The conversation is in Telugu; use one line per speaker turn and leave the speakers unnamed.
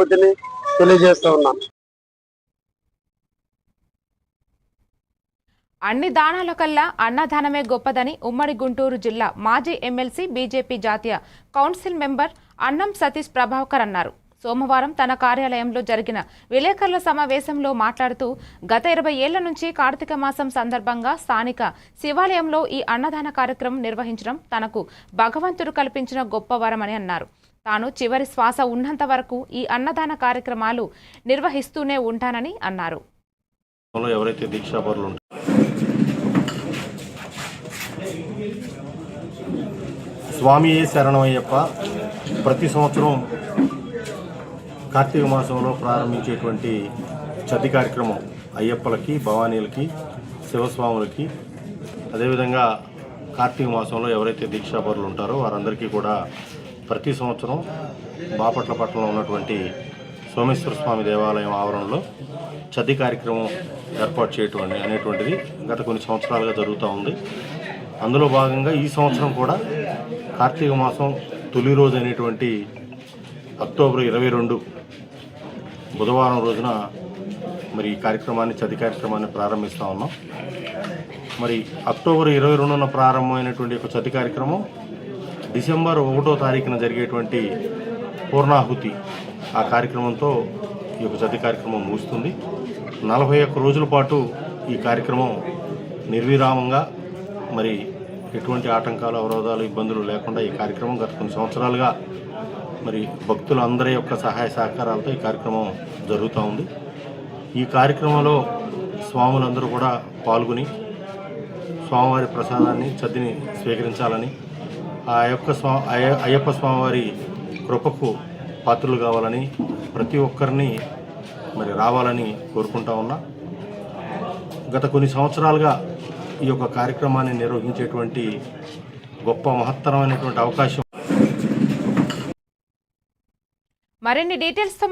అనుభూతిని తెలియజేస్తూ ఉన్నాను
అన్ని దానాల కల్లా అన్నదానమే గొప్పదని ఉమ్మడి గుంటూరు జిల్లా మాజీ ఎమ్మెల్సీ బీజేపీ జాతీయ కౌన్సిల్ మెంబర్ అన్నం సతీష్ ప్రభాకర్ అన్నారు. సోమవారం తన కార్యాలయంలో జరిగిన విలేకరుల సమావేశంలో మాట్లాడుతూ గత ఇరవై ఏళ్ళ నుంచి కార్తీక మాసం సందర్భంగా స్థానిక శివాలయంలో ఈ అన్నదాన కార్యక్రమం నిర్వహించడం తనకు భగవంతుడు కల్పించిన గొప్ప వరమని అన్నారు. తాను చివరి శ్వాస ఉన్నంత వరకు ఈ అన్నదాన కార్యక్రమాలు నిర్వహిస్తూనే ఉంటానని అన్నారు.
ఎవరైతే దీక్షాపరులు ఉంటారో స్వామి శరణమయ్యప్ప ప్రతి సంవత్సరం కార్తీక మాసంలో ప్రారంభించేటువంటి చతి కార్యక్రమం అయ్యప్పలకి భవానీలకి శివస్వాములకి. అదేవిధంగా కార్తీక మాసంలో ఎవరైతే దీక్షాపరులు ఉంటారో వారందరికీ కూడా ప్రతి సంవత్సరం బాపట్ల పట్టణంలో ఉన్నటువంటి సోమేశ్వర స్వామి దేవాలయం ఆవరణలో చది కార్యక్రమం ఏర్పాటు చేయటం అనేటువంటిది గత కొన్ని సంవత్సరాలుగా జరుగుతూ ఉంది. అందులో భాగంగా ఈ సంవత్సరం కూడా కార్తీక మాసం తొలి రోజు అనేటువంటి అక్టోబర్ ఇరవై రెండు బుధవారం రోజున మరి ఈ కార్యక్రమాన్ని చది కార్యక్రమాన్ని ప్రారంభిస్తూ ఉన్నాం. మరి అక్టోబర్ ఇరవై రెండున ప్రారంభమైనటువంటి ఒక చది కార్యక్రమం డిసెంబర్ ఒకటో తారీఖున జరిగేటువంటి పూర్ణాహుతి. ఆ కార్యక్రమంతో ఈ యొక్క చతి కార్యక్రమం ముగుస్తుంది. నలభై ఒక్క రోజుల పాటు ఈ కార్యక్రమం నిర్విరామంగా మరి ఎటువంటి ఆటంకాలు అవరోధాలు ఇబ్బందులు లేకుండా ఈ కార్యక్రమం గత కొన్ని సంవత్సరాలుగా మరి భక్తులందరి యొక్క సహాయ సహకారాలతో ఈ కార్యక్రమం జరుగుతూ ఉంది. ఈ కార్యక్రమంలో స్వాములందరూ కూడా పాల్గొని స్వామివారి ప్రసాదాన్ని చదిని స్వీకరించాలని ఆ యొక్క స్వా అయ్య- అయ్యప్ప స్వామివారి కృపకు పాత్రలు కావాలని ప్రతి ఒక్కరిని మరి రావాలని కోరుకుంటా ఉన్నా. గత కొన్ని సంవత్సరాలుగా ఈ యొక్క కార్యక్రమాన్ని నిర్వహించేటువంటి గొప్ప మహత్తరమైనటువంటి అవకాశం
మరిన్ని డీటెయిల్స్తో